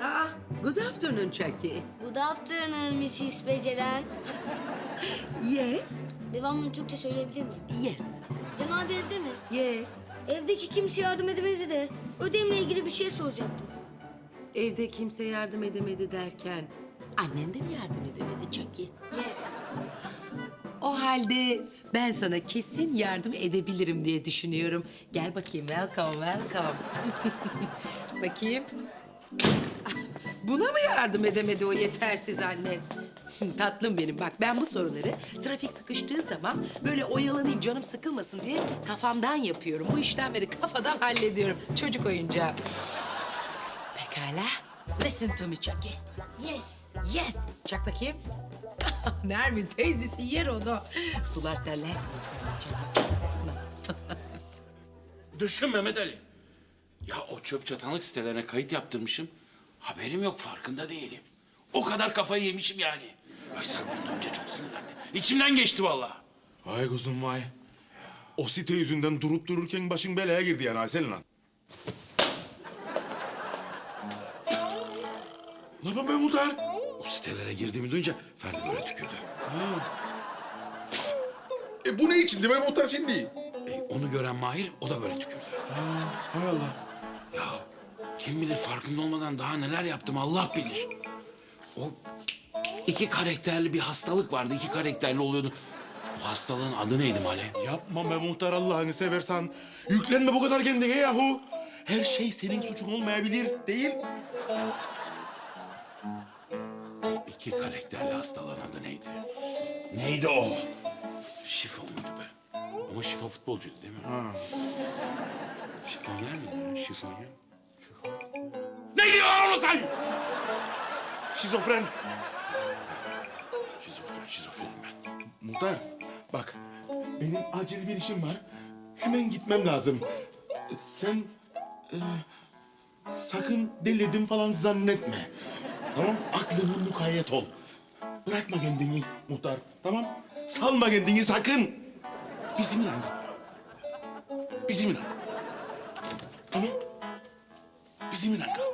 Ah, good afternoon, Chucky. Good afternoon Mrs. Beceren. Yes, Devamını Türkçe söyleyebilir miyim? yes, Can abi evde mi? yes. Evdeki kimse yardım edemedi de ödemle ilgili bir şey soracaktım. Evde kimse yardım edemedi derken annen de mi yardım edemedi Chucky? Yes. O halde ben sana kesin yardım edebilirim diye düşünüyorum. Gel bakayım, welcome, welcome. bakayım. Buna mı yardım edemedi o yetersiz anne? Tatlım benim bak ben bu soruları trafik sıkıştığı zaman böyle oyalanayım canım sıkılmasın diye kafamdan yapıyorum. Bu işlemleri kafadan hallediyorum. Çocuk oyuncağı. Pekala. Listen to me Chucky. Yes. Yes. Çak bakayım. Nermin teyzesi yer onu. Sular seller. Düşün Mehmet Ali. Ya o çöp çatanlık sitelerine kayıt yaptırmışım. Haberim yok, farkında değilim. O kadar kafayı yemişim yani. Aysel bunu duyunca çok sinirlendi. İçimden geçti vallahi. Vay kuzum vay. O site yüzünden durup dururken başın belaya girdi yani Aysel lan. Ne yapayım ben Muhtar? O sitelere girdiğimi duyunca Ferdi böyle tükürdü. E bu ne içindi ben Muhtar şimdi? E, onu gören Mahir, o da böyle tükürdü. Hay Allah. Ya kim bilir farkında olmadan daha neler yaptım Allah bilir. O iki karakterli bir hastalık vardı, iki karakterli oluyordu. O hastalığın adı neydi Male? Yapma be Muhtar Allah'ını seversen. Yüklenme bu kadar kendine yahu. Her şey senin suçun olmayabilir değil. İki karakterli hastalığın adı neydi? Neydi o? Şifa mıydı be? Ama Şifa futbolcuydu değil mi? Ha. Şifonyer miydi ya? Şifonyer. Neydi lan onu say? Şizofren. Şizofren, şizofrenim ben. Muhtar bak benim acil bir işim var. Hemen gitmem lazım. Sen e, sakın delirdim falan zannetme. Tamam aklına mukayyet ol. Bırakma kendini muhtar tamam. Salma kendini sakın. Bizimle kal. Bizimle. Tamam. Bizimle kal.